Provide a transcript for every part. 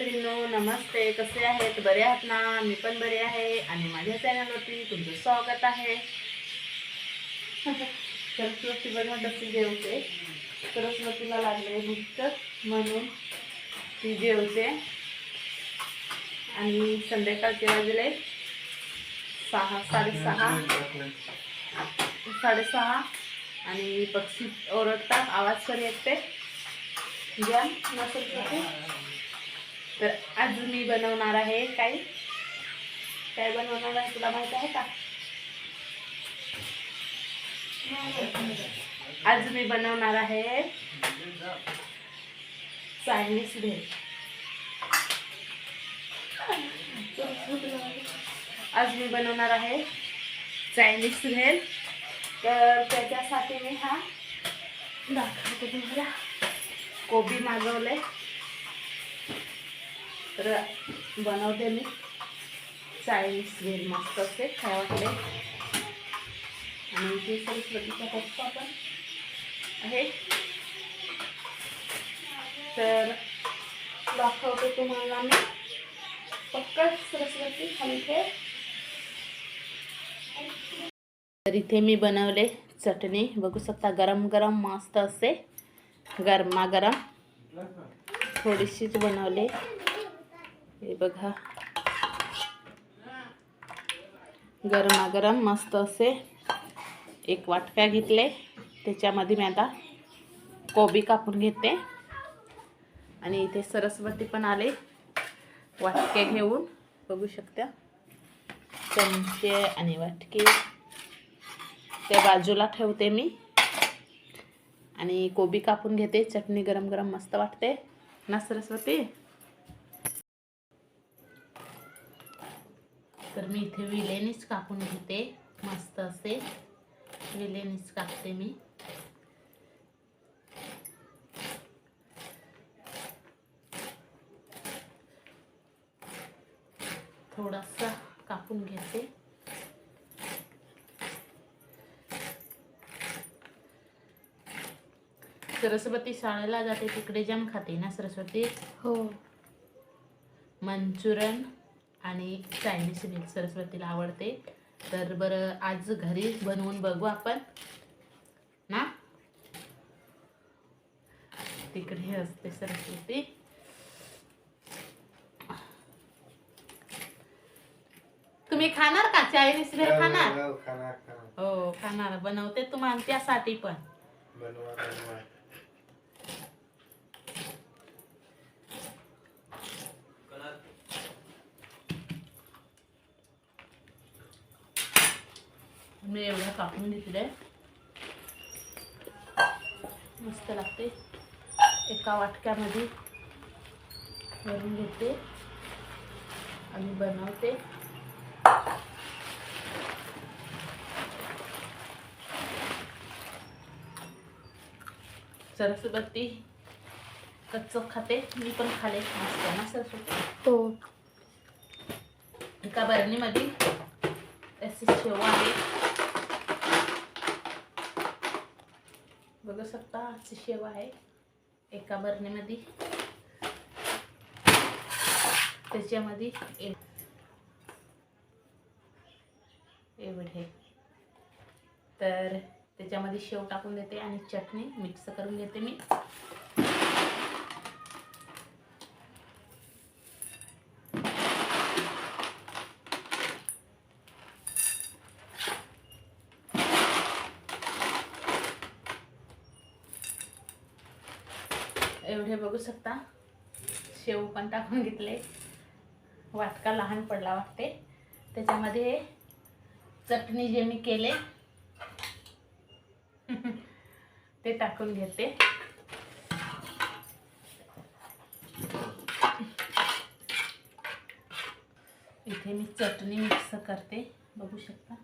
मैत्रिणींनो नमस्ते. कसे आहेत? बरे आहात ना? मी पण बरे आहे. आणि माझ्या चॅनलवरती तुमचं स्वागत आहे. सरस्वती बघा कशी जेवते. सरस्वतीला लागले भूक म्हणून ती जेवते. आणि संध्याकाळचे वाजले सहा साडेसहा. साडेसहा. आणि पक्षी ओरडतात आवाज पण येते घ्या नसेल तर आज मी बनवणार आहे काय? काय बनवणार आहे तुला माहीत आहे का? आज मी बनवणार आहे चायनीज भेळ आज मी बनवणार आहे चायनीज भेल तर त्याच्यासाठी मी हा दाखवतो तुम्हाला. कोबी मागवले तर बनवते मी. चायनीज भेळ मस्त असते खावाकडे आणि ते सरस्वतीचा पप्पा पण आहे तर दाखवते तुम्हाला मी. पक्का सरस्वती हलके तर इथे मी बनवले चटणी. बघू शकता गरम गरम मस्त असते गरमागरम थोडीशीच बनवले. हे बघा. गरमागरम मस्त असे एक वाटका घेतले. त्याच्यामध्ये मी आता कोबी कापून घेते. आणि इथे सरस्वती पण आले. वाटके घेऊन. बघू शकता. चमचे आणि वाटके. त्या बाजूला ठेवते मी. आणि कोबी कापून घेते. चटणी गरम गरम मस्त वाटते. ना सरस्वती? तर मी इथे विलेनीच कापून घेते. मस्त असे. विलेनीच कापते मी. थोडासा कापून घेते. सरस्वती शाळेला जाते तिकडे जाम खाते ना सरस्वती? हो. मंचुरन. आणि चायनीज भेळ सरस्वतीला आवडते. तर बरं आज घरी बनवून बघू आपण. ना? तिकडे असते सरस्वती. तुम्ही खाणार का? चायनीज भेळ खाणार? खाना खाना हो खाणार. बनवते तुम्हाला त्यासाठी पण. मी एवढं कापून घेतले मस्त लागते. एका वाटक्यामध्ये भरून घेते आणि बनवते. सरस्वती कच्चं खाते. मी पण खाले. मस्त ना सरस्वती हो. एका बरणीमध्ये अशी शेव आहे. बघू शकता अशी शेव आहे. एका बरणीमध्ये. त्याच्यामध्ये एवढे. तर त्याच्यामध्ये शेव टाकून देते आणि चटणी मिक्स करून घेते मी. हे बघू शकता. शेव पण टाकून घेतले. वाटका लहान पडला वाटते. त्याच्यामध्ये चटणी जे मी केले ते टाकून घेते. इथे मी चटणी मिक्स करते. बघू शकता.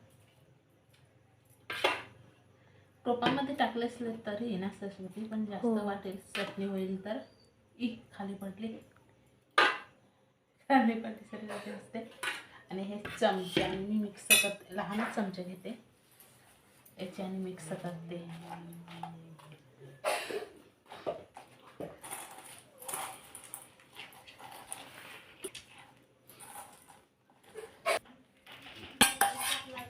टोपामध्ये टाकले असले तरी येणार चटणी पण जास्त हो. वाटेल चटणी होईल तर ई खाली पडली. खाली पडली सगळी असते. आणि हे चमचे मी मिक्स करते. लहानच चमचे घेते. याच्याने मिक्स करते.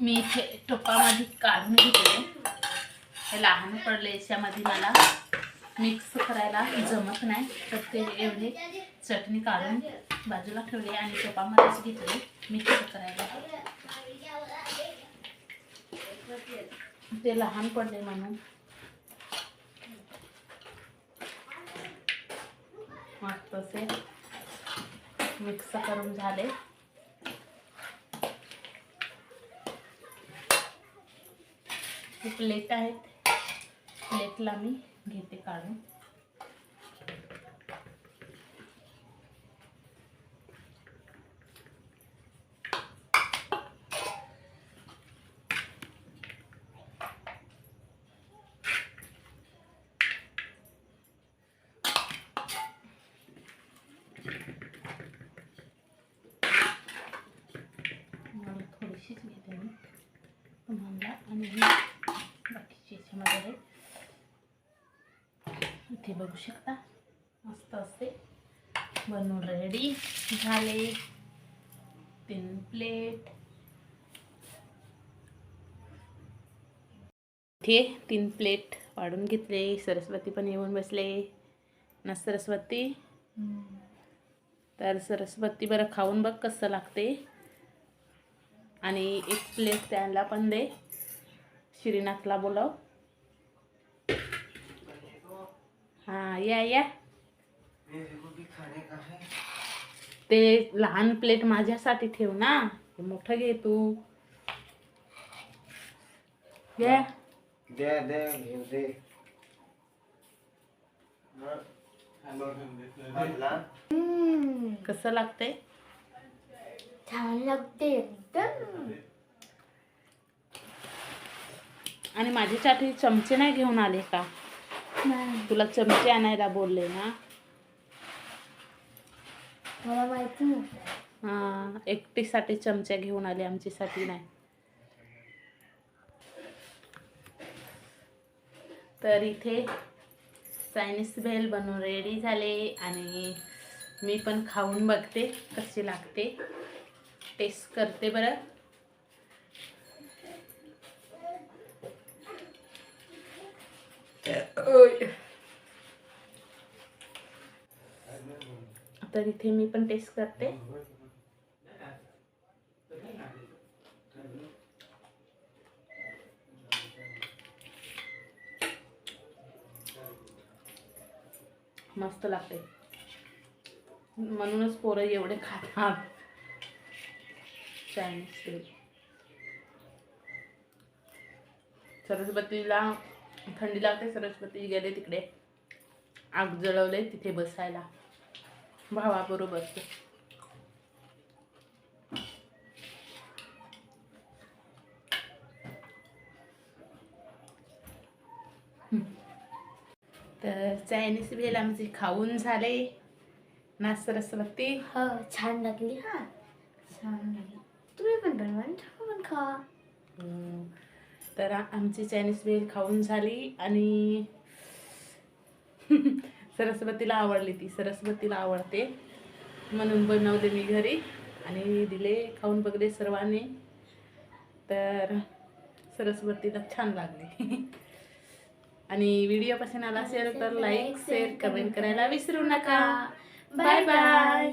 मी इथे टोपामध्ये काढून घेते. हे लहान पडले याच्यामध्ये मला मिक्स करायला जमत नाही. तर ते एवढे चटणी काढून बाजूला ठेवली आणि टोपामध्येच घेतले. मिक्स करायला. ते लहान पडले म्हणून. मस्त असे मिक्स करून झाले. प्लेट आहेत. प्लेटला मी घेते काढून मला थोडीशीच घेते मी तुम्हाला आणि ही बाकीची याच्यामध्ये आहे. इथे बघू शकता. मस्त असते बनवून रेडी झाले. तीन प्लेट इथे तीन प्लेट वाढून घेतले. सरस्वती पण येऊन बसले. ना सरस्वती. तर सरस्वती बरं खाऊन बघ कसं लागते. आणि एक प्लेट त्यांना पण दे. श्रीनाथला बोलाव. हां या या मेरे को भी खाने का है ते लहान प्लेट माझ्यासाठी ठेव ना. हे मोठं घे तू. घे. दे दे घेऊ दे. मधला कसं लागते छान लागते एकदम. आणि माझ्यासाठी चमचे नाही घेऊन आले का? तुला चमचे आणायला बोलले ना. मला माहिती हां एकटीसाठी चमचे घेऊन आले आमच्यासाठी नाही. तर इथे चायनीज भेल बनवून रेडी झाले आणि मी पण खाऊन बघते कशी लागते. टेस्ट करते बरं. तर इथे मी पण टेस्ट करते. मस्त लागते म्हणूनच पोरं एवढे खातात. चायनीज सरस्वतीला थंडी लागते सरस्वती गेले तिकडे. आग जळवले तिथे बसायला. भावाबरोबर तर चायनीज भेल आमची खाऊन झाले. ना सरस्वती. हो छान लागली हा. छान लागली. तुम्ही पण बनवा पण खा. तर आमची चायनीज भेल खाऊन झाली आणि सरस्वतीला आवडली ती. सरस्वतीला आवडते. म्हणून बनवले मी घरी आणि दिले खाऊन बघले सर्वांनी. तर सरस्वतीला छान लागले. आणि व्हिडिओ पसंत आला असेल तर लाईक शेअर कमेंट करायला विसरू नका. Bye bye